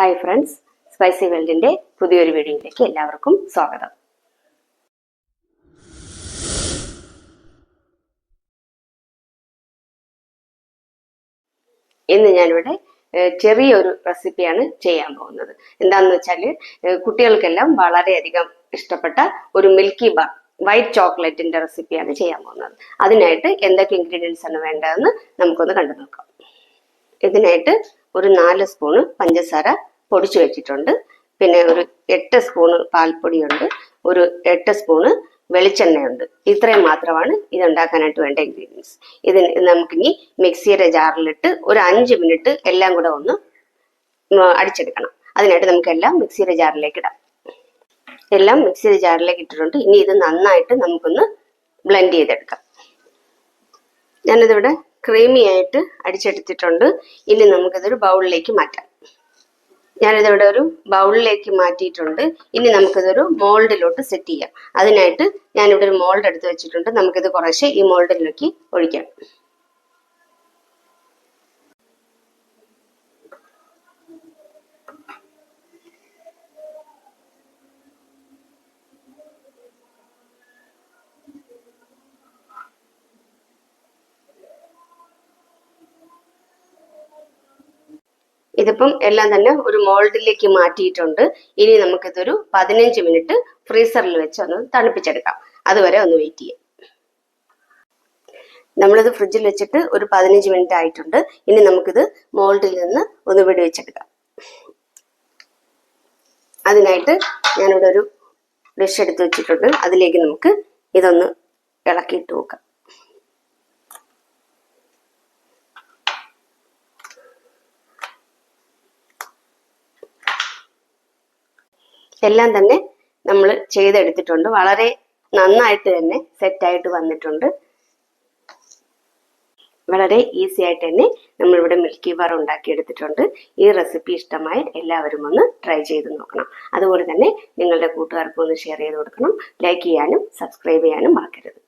Hi friends spicy വേൾഡിന്റെ പുതിയൊരു വീഡിയോയിലേക്ക് എല്ലാവർക്കും സ്വാഗതം. ഇന്ന് ഞാനിവിടെ ചെറിയൊരു റെസിപ്പിയാണ് ചെയ്യാൻ പോകുന്നത്. എന്താണെന്ന് വെച്ചാൽ കുട്ടികൾക്കെല്ലാം വളരെയധികം ഇഷ്ടപ്പെട്ട ഒരു മിൽക്കി ബാർ വൈറ്റ് ചോക്ലേറ്റിന്റെ റെസിപ്പിയാണ് ചെയ്യാൻ പോകുന്നത്. അതിനായിട്ട് എന്തൊക്കെ ഇൻഗ്രീഡിയൻസ് ആണ് വേണ്ടതെന്ന് നമുക്കൊന്ന് കണ്ടു നോക്കാം ഇതിനായിട്ട് ഒരു നാല് സ്പൂണ് പഞ്ചസാര പൊടിച്ചു വെച്ചിട്ടുണ്ട്. പിന്നെ ഒരു എട്ട് സ്പൂണ് പാൽപ്പൊടിയുണ്ട് ഒരു എട്ട് സ്പൂണ് വെളിച്ചെണ്ണയുണ്ട്. ഇത്രയും മാത്രമാണ് ഇത് ഉണ്ടാക്കാനായിട്ട് വേണ്ട ഇൻഗ്രീഡിയൻസ് ഇതിന് നമുക്കിനി മിക്സിയുടെ ജാറിലിട്ട് ഒരു അഞ്ച് മിനിറ്റ് എല്ലാം കൂടെ ഒന്ന് അടിച്ചെടുക്കണം. അതിനായിട്ട് നമുക്കെല്ലാം മിക്സിയുടെ ജാറിലേക്ക് ഇടാം. എല്ലാം മിക്സിയുടെ ജാറിലേക്ക് ഇട്ടിട്ടുണ്ട്. ഇനി ഇത് നന്നായിട്ട് നമുക്കൊന്ന് ബ്ലെൻഡ് ചെയ്തെടുക്കാം. ഞാനിതിവിടെ ക്രീമി ആയിട്ട് അടിച്ചെടുത്തിട്ടുണ്ട്. ഇനി നമുക്കിതൊരു ബൗളിലേക്ക് മാറ്റാം. ഞാനിതിവിടെ ഒരു ബൗളിലേക്ക് മാറ്റിയിട്ടുണ്ട്. ഇനി നമുക്കിതൊരു മോൾഡിലോട്ട് സെറ്റ് ചെയ്യാം. അതിനായിട്ട് ഞാനിവിടെ ഒരു മോൾഡ് എടുത്ത് വെച്ചിട്ടുണ്ട്. നമുക്കിത് കുറേശ്ശെ ഈ മോൾഡിലേക്ക് ഒഴിക്കാം. ഇതിപ്പം എല്ലാം തന്നെ ഒരു മോൾഡിലേക്ക് മാറ്റിയിട്ടുണ്ട്. ഇനി നമുക്കിതൊരു പതിനഞ്ച് മിനിറ്റ് ഫ്രീസറിൽ വെച്ച് ഒന്ന് തണുപ്പിച്ചെടുക്കാം. അതുവരെ ഒന്ന് വെയിറ്റ് ചെയ്യാം. നമ്മളിത് ഫ്രിഡ്ജിൽ വെച്ചിട്ട് ഒരു പതിനഞ്ച് മിനിറ്റ് ആയിട്ടുണ്ട്. ഇനി നമുക്കിത് മോൾഡിൽ നിന്ന് ഒന്ന് വെടിവെച്ചെടുക്കാം അതിനായിട്ട് ഞാനിവിടെ ഒരു ഡിഷ് എടുത്ത് വെച്ചിട്ടുണ്ട്. അതിലേക്ക് നമുക്ക് ഇതൊന്ന് ഇളക്കിയിട്ട് നോക്കാം എല്ലാം തന്നെ നമ്മൾ ചെയ്തെടുത്തിട്ടുണ്ട്. വളരെ നന്നായിട്ട് തന്നെ സെറ്റായിട്ട് വന്നിട്ടുണ്ട്. വളരെ ഈസി ആയിട്ട് തന്നെ നമ്മളിവിടെ മിൽക്കി ബാർ ഉണ്ടാക്കിയെടുത്തിട്ടുണ്ട്. ഈ റെസിപ്പി ഇഷ്ടമായി എല്ലാവരും ഒന്ന് ട്രൈ ചെയ്ത് നോക്കണം. അതുപോലെ തന്നെ നിങ്ങളുടെ കൂട്ടുകാർക്കും ഒന്ന് ഷെയർ ചെയ്ത് കൊടുക്കണം. ലൈക്ക് ചെയ്യാനും സബ്സ്ക്രൈബ് ചെയ്യാനും മറക്കരുത്.